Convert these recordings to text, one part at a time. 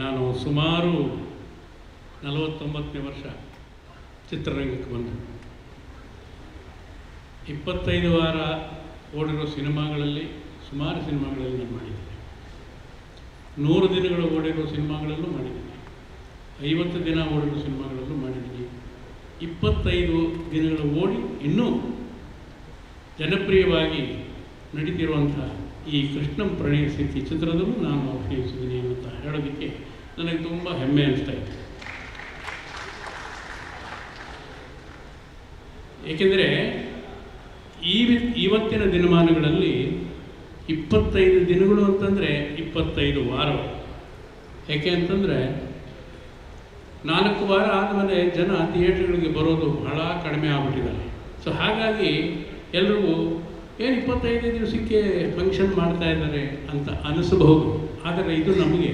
ನಾನು ಸುಮಾರು ನಲವತ್ತೊಂಬತ್ತನೇ ವರ್ಷ ಚಿತ್ರರಂಗಕ್ಕೆ ಬಂದೆ. ಇಪ್ಪತ್ತೈದು ವಾರ ಓಡಿರೋ ಸಿನಿಮಾಗಳಲ್ಲಿ, ಸುಮಾರು ಸಿನಿಮಾಗಳಲ್ಲಿ ನಾನು ಮಾಡಿದ್ದೇನೆ. ನೂರು ದಿನಗಳು ಓಡಿರೋ ಸಿನಿಮಾಗಳಲ್ಲೂ ಮಾಡಿದ್ದೀನಿ. ಐವತ್ತು ದಿನ ಓಡಿರೋ ಸಿನಿಮಾಗಳಲ್ಲೂ ಮಾಡಿದ್ದೀನಿ. ಇಪ್ಪತ್ತೈದು ದಿನಗಳು ಓಡಿ ಇನ್ನೂ ಜನಪ್ರಿಯವಾಗಿ ನಡೀತಿರುವಂಥ ಈ ಕೃಷ್ಣಂ ಪ್ರಣಯ ಸ್ಥಿತಿ ಚಿತ್ರದಲ್ಲೂ ನಾನು ಅಭಿನಯಿಸಿದ್ದೀನಿ ಹೇಳೋದಕ್ಕೆ ನನಗೆ ತುಂಬ ಹೆಮ್ಮೆ ಅನಿಸ್ತಾ ಇತ್ತು. ಏಕೆಂದರೆ ಈ ಇವತ್ತಿನ ದಿನಮಾನಗಳಲ್ಲಿ ಇಪ್ಪತ್ತೈದು ದಿನಗಳು ಅಂತಂದರೆ ಇಪ್ಪತ್ತೈದು ವಾರ ಯಾಕೆ ಅಂತಂದರೆ ನಾಲ್ಕು ವಾರ ಆದಮೇಲೆ ಜನ ಥಿಯೇಟ್ರ್ಗಳಿಗೆ ಬರೋದು ಬಹಳ ಕಡಿಮೆ ಆಗ್ಬಿಟ್ಟಿದ್ದಾರೆ. ಸೊ ಹಾಗಾಗಿ ಎಲ್ರಿಗೂ, ಏನು ಇಪ್ಪತ್ತೈದು ದಿವಸಕ್ಕೆ ಫಂಕ್ಷನ್ ಮಾಡ್ತಾ ಇದ್ದಾರೆ ಅಂತ ಅನಿಸಬಹುದು. ಆದರೆ ಇದು ನಮಗೆ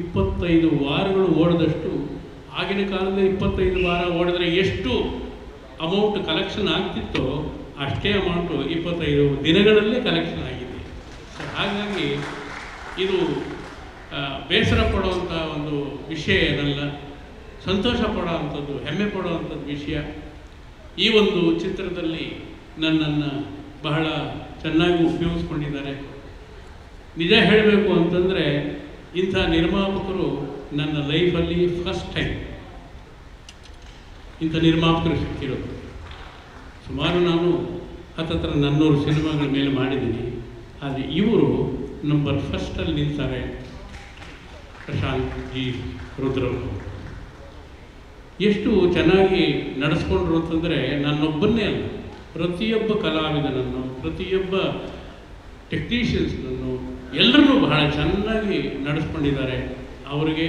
ಇಪ್ಪತ್ತೈದು ವಾರಗಳು ಓಡಿದಷ್ಟು, ಆಗಿನ ಕಾಲದಲ್ಲಿ ಇಪ್ಪತ್ತೈದು ವಾರ ಓಡಿದ್ರೆ ಎಷ್ಟು ಅಮೌಂಟ್ ಕಲೆಕ್ಷನ್ ಆಗ್ತಿತ್ತೋ ಅಷ್ಟೇ ಅಮೌಂಟು ಇಪ್ಪತ್ತೈದು ದಿನಗಳಲ್ಲೇ ಕಲೆಕ್ಷನ್ ಆಗಿದೆ. ಹಾಗಾಗಿ ಇದು ಬೇಸರ ಪಡುವಂಥ ಒಂದು ವಿಷಯ ಏನಲ್ಲ, ಸಂತೋಷ ಪಡೋವಂಥದ್ದು, ಹೆಮ್ಮೆ ಪಡುವಂಥದ್ದು ವಿಷಯ. ಈ ಒಂದು ಚಿತ್ರದಲ್ಲಿ ನನ್ನನ್ನು ಬಹಳ ಚೆನ್ನಾಗಿ ಉಪಯೋಗಿಸ್ಕೊಂಡಿದ್ದಾರೆ. ನಿಜ ಹೇಳಬೇಕು ಅಂತಂದರೆ ಇಂಥ ನಿರ್ಮಾಪಕರು ನನ್ನ ಲೈಫಲ್ಲಿ ಫಸ್ಟ್ ಟೈಮ್ ಇಂಥ ನಿರ್ಮಾಪಕರು ಸಿಕ್ಕಿರೋದು. ಸುಮಾರು ನಾನು ಹತ್ತತ್ರ ನನ್ನೂರು ಸಿನಿಮಾಗಳ ಮೇಲೆ ಮಾಡಿದ್ದೀನಿ. ಆದರೆ ಇವರು ನಂಬರ್ ಫಸ್ಟಲ್ಲಿ ನಿಲ್ತಾರೆ ಪ್ರಶಾಂತ್ ಜಿ ರುದ್ರವರು ಎಷ್ಟು ಚೆನ್ನಾಗಿ ನಡೆಸ್ಕೊಂಡ್ರು ಅಂತಂದರೆ ನನ್ನೊಬ್ಬನ್ನೇ ಅಲ್ಲ, ಪ್ರತಿಯೊಬ್ಬ ಕಲಾವಿದನನ್ನು, ಪ್ರತಿಯೊಬ್ಬ ಟೆಕ್ನಿಷಿಯನ್ಸ್ನನ್ನು ಎಲ್ಲರನ್ನೂ ಬಹಳ ಚೆನ್ನಾಗಿ ನಡೆಸ್ಕೊಂಡಿದ್ದಾರೆ. ಅವರಿಗೆ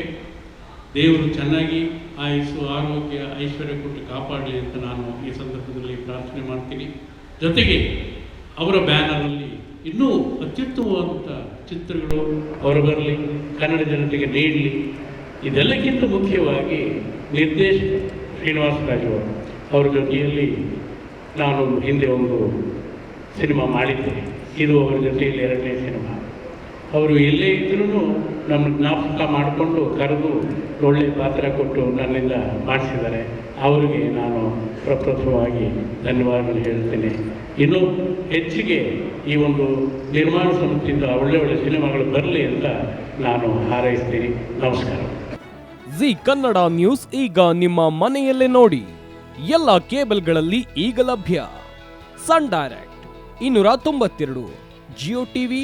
ದೇವರು ಚೆನ್ನಾಗಿ ಆಯುಸ್ಸು ಆರೋಗ್ಯ, ಐಶ್ವರ್ಯ ಕೊಟ್ಟು ಕಾಪಾಡಲಿ ಅಂತ ನಾನು ಈ ಸಂದರ್ಭದಲ್ಲಿ ಪ್ರಾರ್ಥನೆ ಮಾಡ್ತೀನಿ. ಜೊತೆಗೆ ಅವರ ಬ್ಯಾನರಲ್ಲಿ ಇನ್ನೂ ಅತ್ಯುತ್ತಮವಾದಂಥ ಚಿತ್ರಗಳು ಹೊರಬರಲಿ ಕನ್ನಡ ಜನತೆಗೆ ನೀಡಲಿ. ಇದೆಲ್ಲಕ್ಕಿಂತ ಮುಖ್ಯವಾಗಿ ನಿರ್ದೇಶಕ ಶ್ರೀನಿವಾಸ ರಾಜು ಅವರು ಅವ್ರ ಜೊತೆಯಲ್ಲಿ ನಾನು ಹಿಂದೆ ಒಂದು ಸಿನಿಮಾ ಮಾಡಿದ್ದೆ ಇದು ಅವರ ಜೊತೆಯಲ್ಲಿ ಎರಡನೇ ಸಿನಿಮಾ. ಅವರು ಎಲ್ಲೇ ಇದ್ರೂ ನಮ್ಮ ಜ್ಞಾಪಕ ಮಾಡಿಕೊಂಡು ಕರೆದು ಒಳ್ಳೆ ಪಾತ್ರ ಕೊಟ್ಟು ನನ್ನಿಂದ ಮಾಡಿಸಿದ್ದಾರೆ. ಅವರಿಗೆ ನಾನು ಪ್ರಪ್ರಥಮವಾಗಿ ಧನ್ಯವಾದಗಳು ಹೇಳ್ತೇನೆ. ಇನ್ನೂ ಹೆಚ್ಚಿಗೆ ಈ ಒಂದು ನಿರ್ಮಾಣ ಸಂಸ್ಥೆಯಿಂದ ಒಳ್ಳೆ ಒಳ್ಳೆ ಸಿನಿಮಾಗಳು ಬರಲಿ ಅಂತ ನಾನು ಹಾರೈಸ್ತೀನಿ. ನಮಸ್ಕಾರ. ಜಿ ಕನ್ನಡ ನ್ಯೂಸ್ ಈಗ ನಿಮ್ಮ ಮನೆಯಲ್ಲೇ ನೋಡಿ. ಎಲ್ಲ ಕೇಬಲ್ಗಳಲ್ಲಿ ಈಗ ಲಭ್ಯ. ಸನ್ ಡೈರೆಕ್ಟ್, ಇನ್ನೂರ ತೊಂಬತ್ತೆರಡು, ಜಿಯೋ ಟಿವಿ